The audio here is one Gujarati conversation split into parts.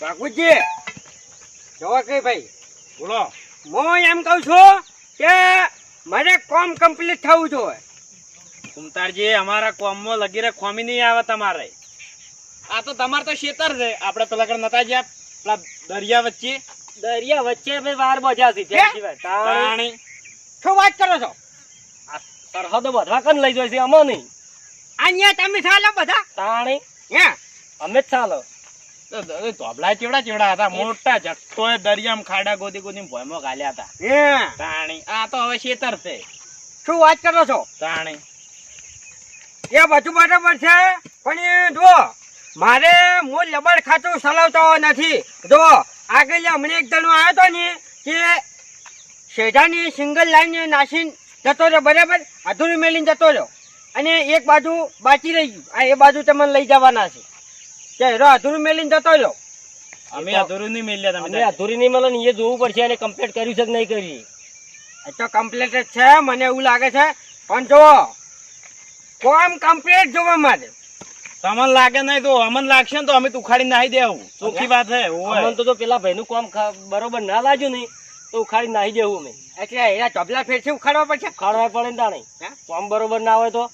બાપુજી જોવા કઈ ભાઈ? બોલો. હું એમ કહું છું કે મારે કોમ કમ્પ્લીટ થવું જોઈએ. કુમતારજી અમારા કોમમાં લગીરે ખોમી નહીં આવે તમારે. આ તો તમારે તો શેતર છે. આપણે પેલા કણ નતા ગયા પેલા દરિયા વચ્ચે. દરિયા વચ્ચે ભાઈ વાર બોજ્યા છે. તાણી. શું વાત કરો છો? સરહદો બધા કન લઈ જાય છે અમો નહીં. અહીંયા તમે ચાલો બધા. તાણી. હે? અમે જ ચાલો. ધોબલા ચેવડા ચેવડા હતા મોટા જટ્ટો દરિયામાં ખાડા ગોદી ગોદી ભોયમાં ગાલ્યા હતા. હે? તાણી આ તો હવે શેતર છે. શું વાત કરો છો? તાણી એ બધું બરાબર છે? પણ એ મારે હું લબડ ખાતું ચલાવતો નથી. જો આગળ હમણાં એક જણો આવ્યો હતો ને કે શેઢાની સિંગલ લાઈન નાસીને જતો રહ્યો બરાબર? અધૂરી મેલીને જતો રહ્યો. અને એક બાજુ બાકી રહી ગયું. આ એ બાજુ તમને લઈ જવાના છે. કે હેરો અધૂરું મેલીને જતો રહ્યો. અમે અધૂરું નહીં મેલ્યા અમે અધૂરી નહીં મળે એ જોવું પડશે અને કમ્પ્લીટ કર્યું છે કે નહીં કરી એ તો કમ્પ્લીટ જ છે મને એવું લાગે છે. પણ જો કોમ કમ્પ્લીટ જોવા મારે તમને લાગે નહીં તો અમને લાગશે ને તો અમે તો ઉખાડી નાહી દેવું. ચોખ્ખી વાત છે અમન તો પેલા ભાઈનું કામ ખ- બરોબર ના લાગ્યું નહીં તો ઉખાડી નાહી દેવું અમે. એટલે એના ચોપલા ફેરથી ઉખાડવા પડશે? ખાડવા પડે ને તાણી. કોમ કામ બરોબર ના હોય તો?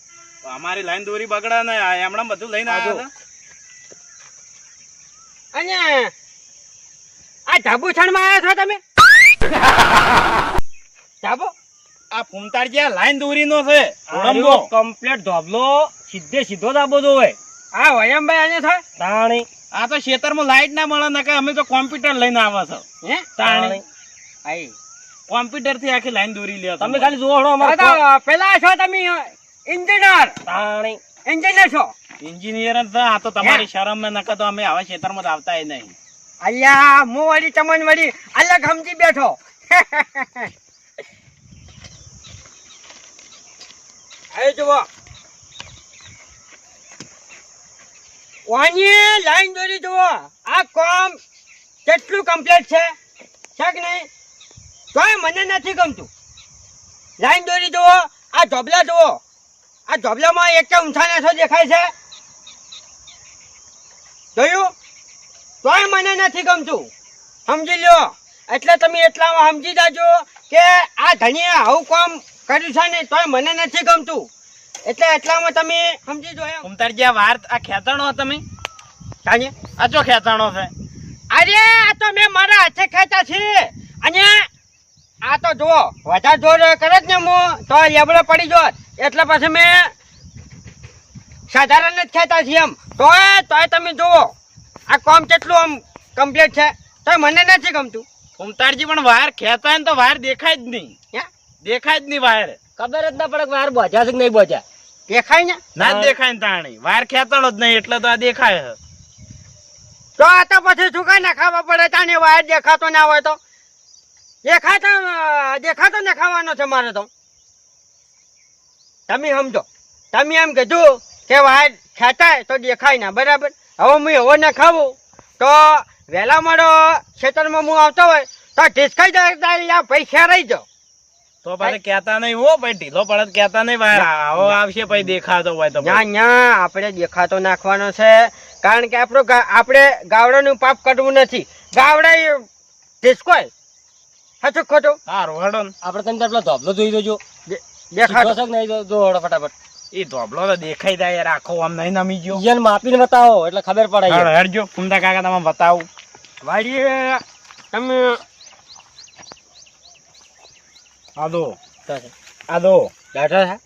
અમારી લાઈન દોરી બગડા ને આ એમણે બધું લઈને. આવ્યા હતા. અને આ ધાબુ છણમાં આવ્યા છો તમે? ધાબુ? આ ફૂમતાર આ લાઈન દોરી નો છે. કમ્પ્લીટ ધોબલો સીધે સીધો ધાબો જો આ વયમભાઈ આને થાય તાણી. આ તો ખેતરમાં લાઈટ ના મળે ને કે અમે તો કોમ્પ્યુટર લઈને આવા છો. હે? તાણી. આઈ. કોમ્પ્યુટરથી આખી લાઈન દોરી લ્યો તમે. ખાલી જોડો અમારે પેલા છો તમે ઇન્જિનિયર તાણી. એન્જિનિયર છો? એન્જિનિયર જ આ તો તમારી શરમ ને નકર તો અમે આવા ક્ષેત્રમાં આવતા નહીં. અલ્યા હું વળી તમને વળી અલગ સમજી બેઠો. જુઓ. વાણી લાઈન દોરી જુઓ? આ કામ કેટલું કમ્પ્લીટ છે? છે કે નહીં? તોય મને નથી ગમતું. લાઈન દોરી જુઓ આ ઢોબલા જુઓ. આ ધોબલામાં એક ઊંચા નાથો દેખાય છે. જોયું? તોય મને નથી ગમતું. સમજી લ્યો. એટલે તમે એટલામાં સમજી જાજો કે આ ધણીએ આવું કામ કર્યું છે ને તોય મને નથી ગમતું. એટલે એટલામાં તમે સમજી જો ફૂમતાડજી આ વાર આ ખેંચાણો તમે? જાણીએ આ જો ખેંચાણો છે? અરે આ તો મેં મારા હાથે ખેતા છે. અને આ તો જુઓ વધારે જોર કરે જ ને હું તો લેબડો પડી જોત એટલે પછી મેં સાધારણ જ ખેતા છીએ એમ. તોય તોય તમે જુઓ આ કોમ કેટલું આમ કમ્પ્લીટ છે. તોય મને નથી ગમતું. કુમતારજી પણ વાયર ખેતા ને તો વાયર દેખાય જ નહીં. હે? દેખાય જ નહીં વાર ખબર જ ના પડે વાયર બોજા છે કે નહીં બોજા દેખાય ને? ના દેખાય ને તાણી. વાયર ખેંચાણો જ નહીં એટલે તો આ દેખાય છે. તો આ તો પછી શું કઈ નખાવા પડે? તાને વાયર દેખાતો ના હોય તો. દેખાતો દેખાતો ને ખાવાનો છે મારે તો. તમે સમજો. તમે એમ કીધું કે વાયર ખેંચાય તો દેખાય ના બરાબર? હવે હું એવો ને ખાવું. તો વહેલા મારો ખેતરમાં હું આવતો હોય તો ઢીસકાઈ જાય ભાઈ ખેરાઈ જાઓ. તો ભાઈ કહેતા નહીં હો ભાઈ ઢીલો પડત કહેતા નહીં ભાઈ આવો આવશે ભાઈ દેખાતો હોય તો ના ના આપણે દેખાતો નાખવાનો છે. કારણ કે આપણો આપણે ગાવડાનું પાપ કરવું નથી. ગાવડા એ ઢીસકોય. સાચું ખોટું? સારું રોહડો. આપણે તમે તાર પેલો ધોબલો જોઈ જોજો દે- સીધો દેખાતો છે કે નહીં જો- જોડો ફટાફટ એ ધોબલો તો દેખાઈ જાય યાર આખો આમ નહીં નમી ગયો ઈયન માપીને બતાવો એટલે ખબર પડે યાર. હેડજો ફૂમતા કાકા તમે બતાવું વાડીએ તમે આદો આદો બેઠા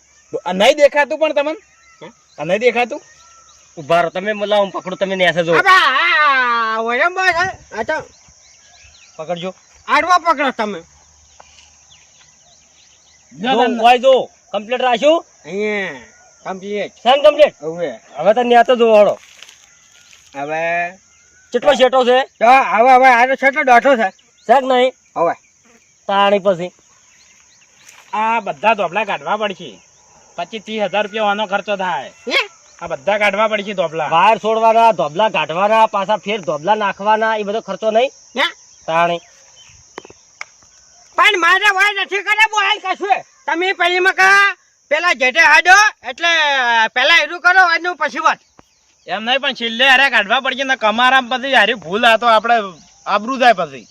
નહીં દેખાતું પણ તમને નહીં દેખાતું ઊભા રહો તમે લાવો પકડું તમે નેસે જો પકડજો આડવા પકડો તમે જો જો કમ્પ્લીટ રાખ્યું કમ્પ્લીટ સેન કમ્પ્લીટ હવે. હવે તો ન્યા તો જો હવે. કેટલો શેટો છે? તો હવે હવે આનો છેટલો દોઢો છે. છે નહીં? હવે. તાણી પછી. આ બધા ધોબલા કાઢવા પડશે. પચીસ ત્રીસ હજાર રૂપિયા આનો ખર્ચો થાય. હે? આ બધા કાઢવા પડશે ધોબલા. વાયર છોડવાના ધોબલા કાઢવાના પાછા ફેર ધોબલા નાખવાના એ બધો ખર્ચો નહીં? તાણી. પણ મારે વાય નથી કરે બોલ કશું તમે પેલી મકા પેલા જેઠે હાડો એટલે પેલા એરું કરો એનું પછી વાત. એમ નહીં પણ છેલ્લે હારે કાઢવા પડશે ને કમારા પછી હારી ભૂલ આ તો આપણે આબરૂ જાય પછી.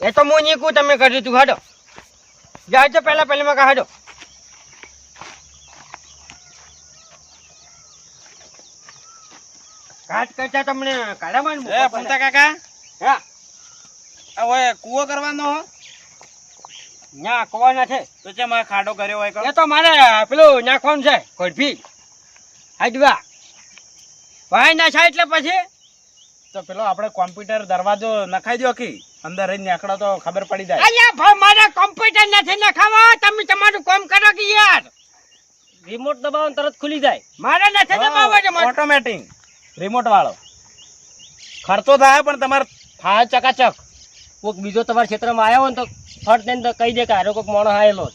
એ તો હું નીકું તમે કરી તું હાડો. જાય છે પહેલા પહેલી માં હાડો. ઘાટ કરતા તમને કાઢામાં કાકા? હા. આ કૂવો કરવાનો હો. ના કોવાના છે. તો ચેમ આ ખાડો કર્યો હોય એ તો મારે પેલું નાખવાનું છે કોઠી હાજવા ભાઈ ના છે એટલે પછી? તો પેલો આપણે કોમ્પ્યુટર દરવાજો નખાઈ દો કી અંદર રહી નાખડો તો ખબર પડી જાય. અલ્યા ભાઈ મારે કોમ્પ્યુટર નથી નખાવા. તમે તમારું કામ કરો કે યાર. રિમોટ દબાવો તરત ખુલી જાય. મારે નથી દબાવવા છે ઓટોમેટિક રિમોટ વાળો. ખર્ચો થાય પણ તમારે થાય ચકાચક. કોઈક બીજો તમારા ક્ષેત્રમાં આવ્યો હોય ને તો ફટ દઈને તો કહી દે કે હારો કોઈક મોણો આવેલો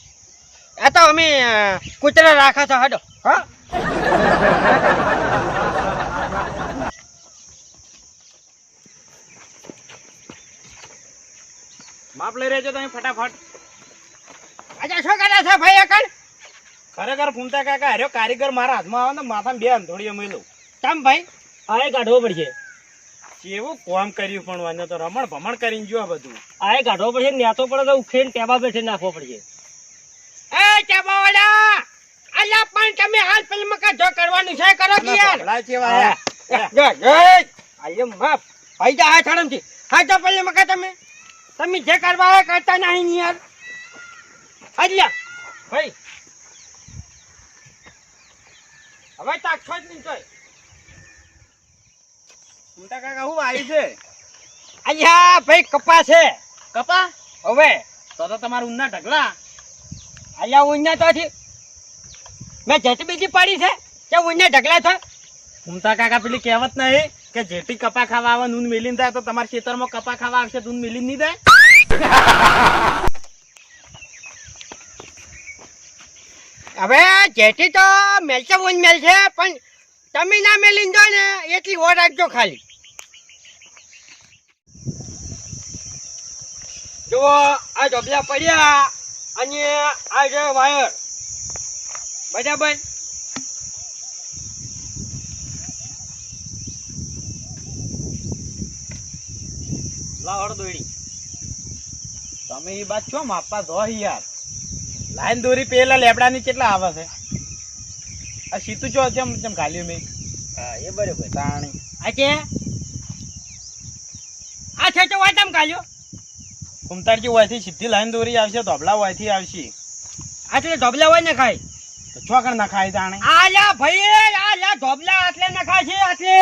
આ તો અમે કૂતરા રાખા છો હડો. હા? માપ લઈ રહેજો તમે ફટાફટ. અચ્છા શું કરે છે ભાઈ અકલ? ખરેખર ફૂમતા કાકા હાર્યો કારીગર મારા હાથમાં આવે ને માથામાં બે અંધોડીઓ મેલું. તમ ભાઈ? આ એ કાઢવો પડશે. કેવું કોમ કર્યું પણ વાને તો રમણ ભમણ કરીને જો બધું. આ એ કાઢવો પડશે ન્યાતો પડે તો ઉખેન ટેબા બેઠે નાખવો પડશે. એ ચાબાવાળા અલ્યા પણ તમે હાલ ફિલ્મ કા જો કરવાનું છે કરો કે યાર. ભલા છે વાળા જો જો અલ્યા માફ. ભાઈ જા હા છે હા તો ફિલ્મ કા તમે. તમે જે કરવા આવ્યા કરતા નહીં યાર. અલ્યા ભાઈ. હવે તાક છોડ નહીં તોય ફૂમતા કાકા હું આવી છે? અહીંયા ભાઈ કપા છે. કપા? હવે. તો તો તમારું ઊંના ઢગલા. અહીંયા ઊંના તો થી મેં જેટી બીજી પાડી છે કે ઊંના ઢગલા છો? ફૂમતા કાકા પેલી કહેવત નહીં કે જેટી કપા ખાવા આવે નૂન મિલીને થાય તો તમારા ખેતરમાં કપા ખાવા આવશે નૂન મિલીને નહીં થાય? હવે જેટી તો મેલશે ઊન મેલ છે પણ તમે ના મેલીન દો ને એટલી ઓર રાખજો ખાલી. જુઓ આ ઢોબલા પડ્યા. અને આ છે વાયર. બરાબર? લાવડ દોડી તમે એ બાદ છો માપા દો યાર. લાઈન દોરી પેલા લેબડાની કેટલા આવે છે? આ સીતું ચો જેમ જેમ ખાલ્યું મેં. હા એ બરોબર. તાણી. આજે આ છે તો વાટમ કાઢ્યો કુમતારજી વાયથી સીધી લાઈન દોરી આવશે ધોબલા વાયથી આવશે. આટલે ઢોબલા હોય ને ખાય તો ચોકડ ના ખાય જાણે આ લ્યા ભાઈ આ લ્યા ઢોબલા આટલે નખાય છે આટલે.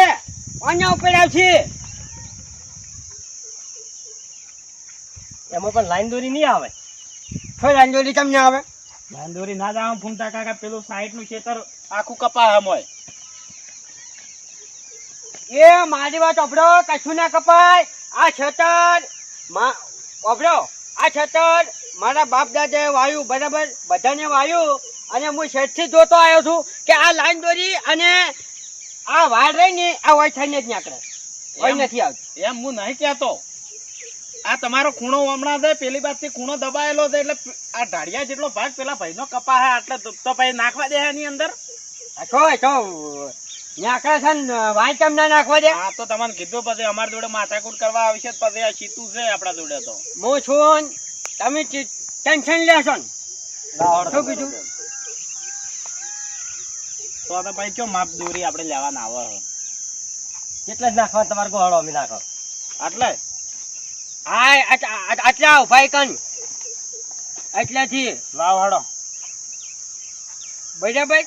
અહીંયા ઉપર આવશે. એમાં પણ લાઈન દોરી નહીં આવે? કોઈ લાઈન દોરી કેમ ના આવે? લાઈન દોરી ના જાવ ફૂમતા કાકા પેલું સાઈડનું ખેતર આખું કપા હમ હોય એ મારી વાત અભડો કશું ના કપાય. આ છતર અભડો આ છતર મારા બાપ દાદાએ વાયુ બરાબર? બધાને વાયુ. અને હું શેઠથી જોતો આવ્યો છું કે આ લાઈન દોરી અને આ વાળ રહી ને આ હોય થઈને જ નીકળે. હોય નથી આવતી. એમ હું નહીં કહેતો. આ તમારો ખૂણો હમણાં છે પેલી બાજુથી ખૂણો દબાયેલો છે એટલે આ ઢાળિયા જેટલો ભાગ પેલા ભાઈનો કપા હે એટલે તો ભાઈ નાખવા દે એની અંદર? આ તો છે ને ના નાખવા દે? હા તો તમને કીધું પછી અમારી જોડે માથાકૂટ કરવા આવશે પછી આ સીતું છે આપણા જોડે તો. હું છું તમે ટેન્શન લેશો ને. શું કીધું? તો તો પછી કયો માપ દોરી આપણે લેવાના આવે. કેટલા જ નાખવા તમારે ગોળો અમે નાખો. એટલે હા આટ- આવ ભાઈ કન. એટલાથી લાવ હડો. બરાબર?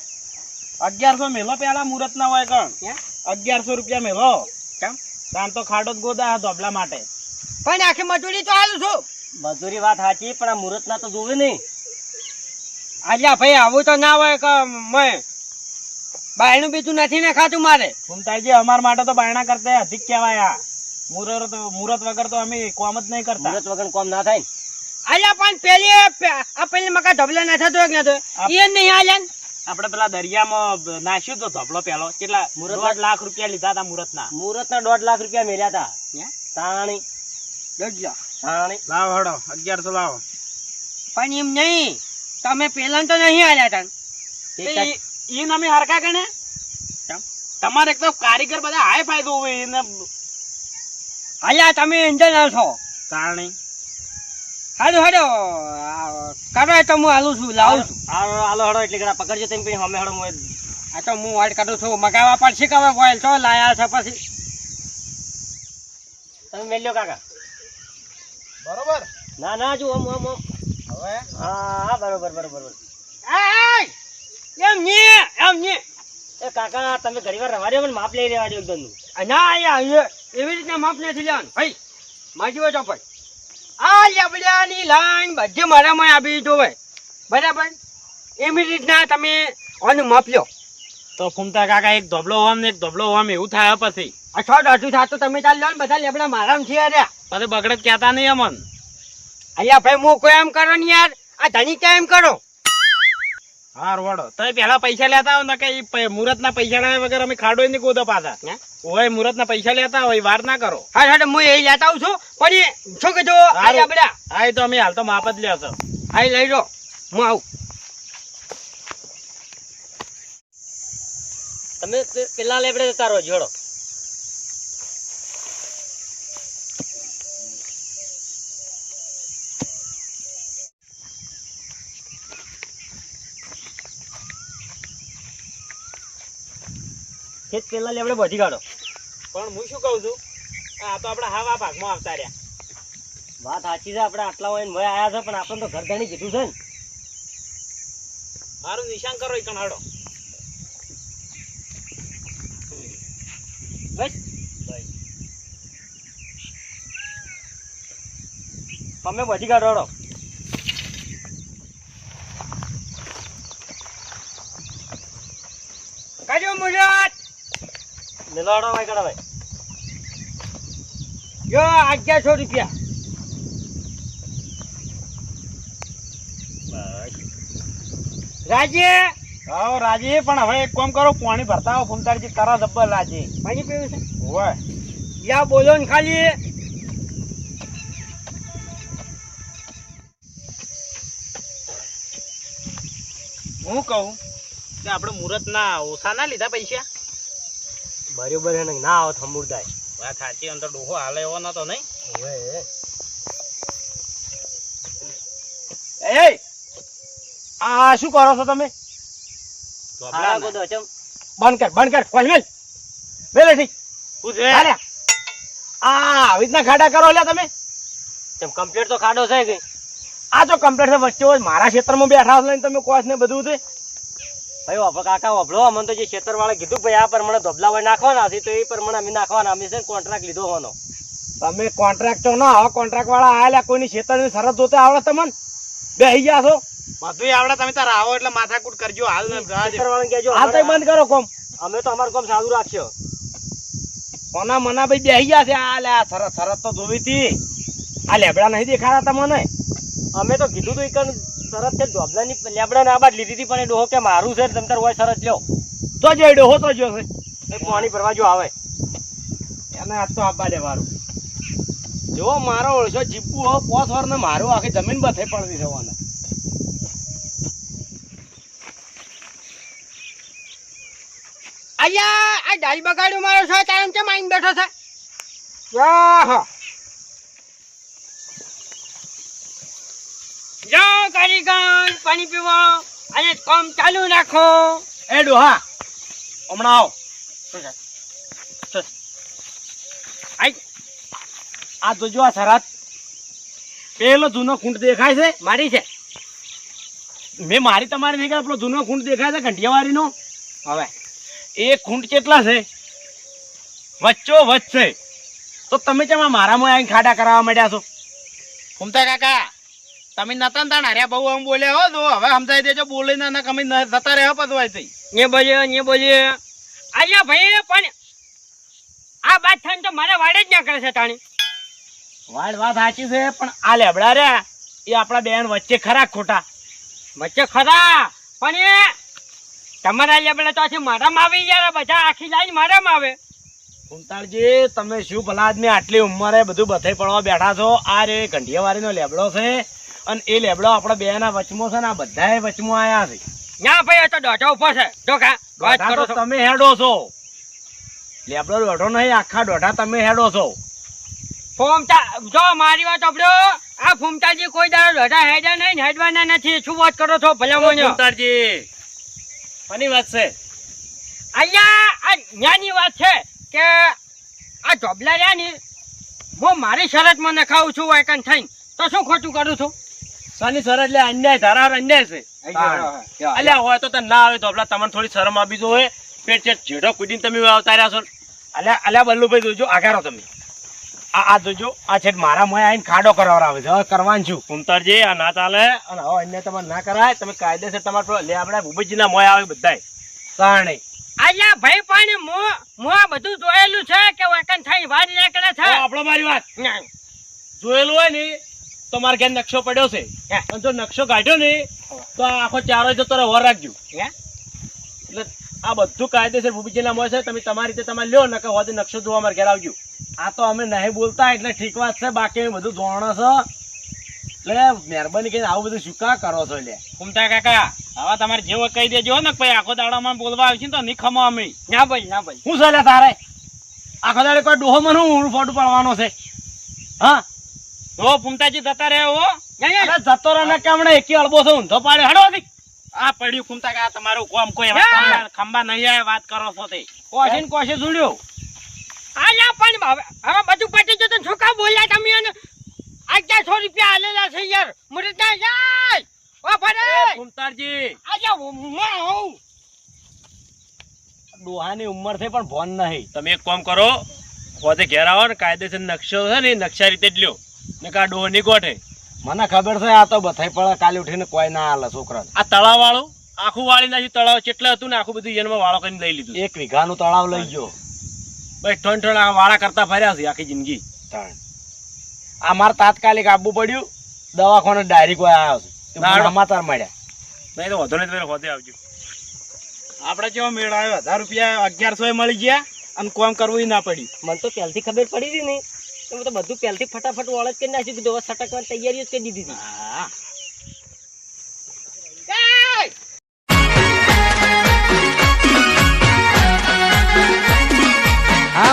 અગિયારસો મેલો પેલા મુહૂર્ત ના હોય કણ અગિયારસો રૂપિયા મેલો. કેમ? તાન તો ખાડો જ ગોદા ધોબલા માટે. પણ આખી મજૂરી તો હાલું છું. મજૂરી વાત સાચી પણ આ મુહૂર્ત ના તો જોવે નહીં. અલ્યા ભાઈ આવું તો ના હોય કે મેં બાયણું બીજું નથી ને ખાતું મારે. ઘૂમતાજી અમાર માટે તો બાયણા કરતા અધિક કહેવાય આ. મુહૂર્ત મુહૂર્ત વગર તો અમે કોમ જ નહીં કરતા. મુહૂર્ત વગર કોમ ના થાય ને. અલ્યા પણ પેલી આ પેલી મકા ધબલા ના થતો એક ના આપ- એ નહીં આલ્યા ને. આપણે પેલા દરિયામાં નાખ્યું તો ધોબલો પેલો કેટલા? દોઢ લાખ રૂપિયા લીધા હતા મુહૂર્ત ના મુહૂર્ત ના દોઢ લાખ રૂપિયા મેળ્યા હતા? તાણી. તાણી. લાવ હડો અગિયારસો લાવો. પણ એમ નહીં તમે પેલા તો નહીં આવ્યા તા. એ નામે હરકા ગણે તમારે એક તો કારીગર બધા હાય ફાયદો હોય એને. અલ્યા તમે એન્જિનિયર છો કારણે હાલો હાલો. આ, કરો એ તો હું હાલું છું લાવું છું. હાલો હાલો એટલે ઘણા પકડજો તેમ પછી હમે હડો આ તો હું વાટ કાઢું છું મગાવવા પડશે કે હવે બોલ તો લાયા છે પછી. તમે મેલ્યો કાકા? બરોબર. ના ના જો આમ આમ હવે? હા હા બરોબર બરોબર બરોબર. એમ ની એમ ની. એ કાકા તમે ઘણી વાર રવા દો પણ માપ લઈ લેવા દો એકદમ ના અહીંયા એ- એવી રીતના માપ નથી લેવાનું. ભાઈ માજી તો ભાઈ લેબડાની લાઈન બધી મારામાં આવી જોવે. બરાબર? એવી રીતના તમે અન માપ લો તો ફૂમતા કાકા એક ધોબલો હોમ ને એક ધોબલો હોમ એવું થાય પછી. અઠવા દોઢું થતું તમે ચાલ લો ને બધા લેબડા મારામ છે અરે પછી બગડત કહેતા નહીં અમન. અહીંયા ભાઈ હું કોઈ એમ કરો ને યાર. આ ધણી કેમ કરો? હાર વડો તો પેલા પૈસા લેતા હોય ને કે મુહૂર્ત ના પૈસા લાવ્યા વગર અમે ખાડો નહીં ગોદો પાછા. હે? ઓય મુહૂર્ત ના પૈસા લેતા હોય વાર ના કરો. હા હા હું એ લેતા આવું છું. પણ એ શું કીધું આ હારું. લેબડા હા તો અમે હાલ તો માપ જ છો. હા એ લઈ લો. હું આવું. તમે પેલા લેબડે જતા રહો જોડો. ખેત પેલા લેવડે બધી કાઢો. પણ હું શું કહું છું? આ તો આપણા હાવા ભાગમાં આવતા રહ્યા. વાત સાચી છે આપણે આટલા હોય મય આવ્યા છે પણ આપણને તો ઘરધાણી કીધું છે ને. મારું નિશાન કરો એ કણ હડો તમે બધી. કાઢો લેલો હળો ભાઈ કડા ભાઈ. જો અગિયારસો રૂપિયા. રાજે? આવો રાજે પણ હવે એક કામ કરો પાણી ભરતા આવો ફૂમતાજી કરા જબ્બર રાજે પાણી પીવું છે? હોય યા બોલો ને ખાલી. હું કહું કે આપણે મુહૂર્ત ના ઓછા ના લીધા પૈસા? બરોબર હે ને ના આવો થમુરદાય વાત સાચી અંતર ડોહો હાલે એવો નતો નહીં? એ આ શું કરો છો તમે? બંધ કર બંધ કર ખોલ મેલ મેલે ઠીક. આ આવી રીતના ખાડા કરો લ્યા તમે. તેમ કમ્પ્લીટ તો ખાડો છે કે? આ જો છે વચ્ચે હોય મારા ક્ષેત્રમાં બેઠા છો ને તમે કોશ ને બધું છે. ભાઈ વાપરો કાકા વાપરો અમને તો જે ખેતર વાળા કીધું ભાઈ આ પ્રમાણે ધોબલા હોય નાખવાના છે તો એ પ્રમાણે અમે નાખવાના. અમે છે કોન્ટ્રાક્ટ લીધો હોનો તમે કોન્ટ્રાક્ટર ના આવો કોન્ટ્રાક્ટ વાળા આવેલા કોઈની ક્ષેત્રની શરત જોતા આવડે તમને? બે ગયા છો? બધું આવડે તમે તાર આવો એટલે માથાકૂટ કરજો હાલ ને જવા ખેતર વાળાને કહેજો હાલ તો અમારે- બંધ કરો કોમ. અમે તો અમારું કામ સારું રાખશો કોના મના ભાઈ બેહી ગયા છે આ લે આ સરસ શરત તો જોવી હતી. આ લેબડા નહીં દેખાતા તમને? અમે તો કીધું તું ઈકન તરત છે ડોબલાની લેબડા ના બાદ લીધી હતી પણ એ ડોહો કે મારું છે તમે હોય સરસ લ્યો. તો જે ડોહો તો જો છે પાણી ભરવા જો આવે. એને આજ તો આપવા દેવાનું જો મારો ઓળશો જીપુ હો પોસ વર ને મારો આખી જમીન બથે પડતી જવાના અહીંયા આ ડાળી બગાડ્યું મારો છો તારમ કેમ આઈને બેઠો છે? આહા. જાઓ કારીગર પાણી પીવો અને કામ ચાલુ રાખો. એ ડોહા હમણાં આવો. આ તો જો આ સરાત પેલો જૂનો ખૂંટ દેખાય છે? મારી છે. મેં મારી તમારી નહીં પેલો જૂનો ખૂંટ દેખાય છે ઘંટિયાવાળીનો હવે એ ખૂંટ કેટલા છે? વચ્ચો વચ્ચે તો તમે કેમ મારામાં આવીને ખાડા કરાવવા માંડ્યા છો? ફૂમતા કાકા તમે નતા ને તાણ હાર્યા બહુ આમ બોલ્યા હો તો હવે સમજાઈ દેજો બોલે ના ના કમી જતા રહ્યા પદવાય વાંચી. ને બોલે ને બોલે. આલ્યા ભાઈ પણ આ વાત થાય તો મારા વાડે જ ના કરે છે તાણી. વાડ વાત સાચી છે પણ આ લેબડા રે એ આપણા બેન વચ્ચે ખરા ખોટા. વચ્ચે ખરા પણ એ તમારા લેબડા તો આથી મારામાં આવી ગયા બધા આખી લાઈન મારામાં આવે. કુંતાળજી તમે શું ભલા આદમી આટલી ઉંમરે બધું બથે પડવા બેઠા છો? આ રે ગંઢિયાવાળીનો લેબડો છે. અને એ લેબડો આપણા બે ના વચમાં છે ને આ બધા વચમાં આયા છે. ના ભાઈ તો દોઢો ઉપર છે. જો કા વાત કરો તમે હેડો છો. લેબડો દોઢો નહીં આખા દોઢા તમે હેડો છો. ફોમતા જો મારી વાત આપડો આ ફૂમતાજી કોઈ દાડો દોઢા હેડ્યા નહીં હેડવાના નથી. શું વાત કરો છો ભલા મને ફૂમતાજી. ફની વાત છે. અહીંયા આ જ્ઞાની વાત છે કે આ જોબલા રહ્યા ને હું મારી શરતમાં નખાવું છું વાયકન થઈને. તો શું ખોટું કરું છું? સાની સર એટલે અન્યાય ધારા અન્યાય છે. અલ્યા હોય તો તને ના આવે તો આપલા તમને થોડી શરમ આપી જોઈએ પેટ ચેટ જેઠો કુદીને તમે અવતાર્યા છો. અલ્યા અલ્યા બલ્લુભાઈ જોજો આગારો તમે. આ આ જોજો આ છેટ મારા મોય આવીને ખાડો કરાવરાવે છે. હવે કરવાનું છું કુંતરજી આ ના ચાલે. અને હવે અન્ય તમારે ના કરાય. તમે કાયદેસર તમારે લે આપણે ભૂપતજીના મોય આવે બધાય. કારણે અલ્યા ભાઈ પણ મો મો આ બધું જોયેલું છે કે વાયકન થઈ વાર નીકળે છે? આપણો મારી વાત. જોયેલું હોય ને તો મારે ઘેર નકશો પડ્યો છે. અને જો નકશો કાઢ્યો ને તો આખો ચારો જતો વર રાખજો. એટલે આ બધું કાયદેસર ભૂપીજીના મોય છે તમે તમારી રીતે તમારે લ્યો નકર હોદે નકશો જોવા મારે ઘેર આવજો. આ તો અમે નહીં બોલતા એટલે ઠીક વાત છે બાકી બધું જોણો છો. એટલે મહેરબાની કરીને આવું બધું શું કરો છો એટલે? કુમતા કાકા હવે તમારે જેવો કહી દેજો ને ભાઈ આખો દાડામાં બોલવા આવશે છે તો નહીં ખમો અમે. ના ભાઈ ના ભાઈ. શું છે તારે? આખો દાડે કોઈ ડોહો મને હું ફોટો પાડવાનો છે. હા? તો ફૂમતાજી જતા રહે હો. જતો રહે ને કેમણે એકી અડબો છે ઊંધો પાડે હડો દી આ પડ્યું કુમતા કે તમારું કોમ કોઈ ખંભા નહીં આવે વાત કરો છો તે. કોશી ને કોશી જોડ્યો આલા પણ હવે બધું પટી જતું શું કામ બોલ્યા તમે અને અગિયારસો રૂપિયા આલેલા છે યાર? મુરત ત્યાં જાય ઓ ફરે કુમતારજી અલ્યા હું હું ડોહાની ઉંમર છે પણ ભોન નહીં. તમે એક કામ કરો પોતે ઘેર આવો ને કાયદેસર નકશો છે ને નકશા રીતે જ લ્યો. ને કા ડોહની ગોઠે? મને ખબર છે આ તો બથાઈ પડે કાલે ઉઠીને કોઈ ના હાલે છોકરાને. આ તળાવ વાળું આખું વાળી નાખ્યું તળાવ કેટલા હતું ને આખું બધું જન્મ વાળો કરીને લઈ લીધું. એક વીઘાનું તળાવ લઈ ગયો. ભાઈ ઠણ ઠણ આ વાળા કરતા ફર્યા છે આખી જિંદગી. તાણ. આ મારે તાત્કાલિક આપવું પડ્યું. દવાખાને ડાયરી કોઈ આવ્યો છે. સમાચાર મળ્યા. નહીં તો વધુ નહીં તો હોતે આવજો. આપણે કેવો મેળ આવ્યો હજાર રૂપિયા અગિયારસો મળી ગયા અને કોમ કરવું ના પડ્યું. મને તો પહેલથી ખબર પડી હતી ને તો તો બધું પહેલથી ફટાફટ વળ જ કરી નાખ્યું દવા સટકવાની તૈયારી જ કરી દીધી હતી.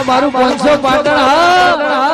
મારું પાંચસો પાટણ હા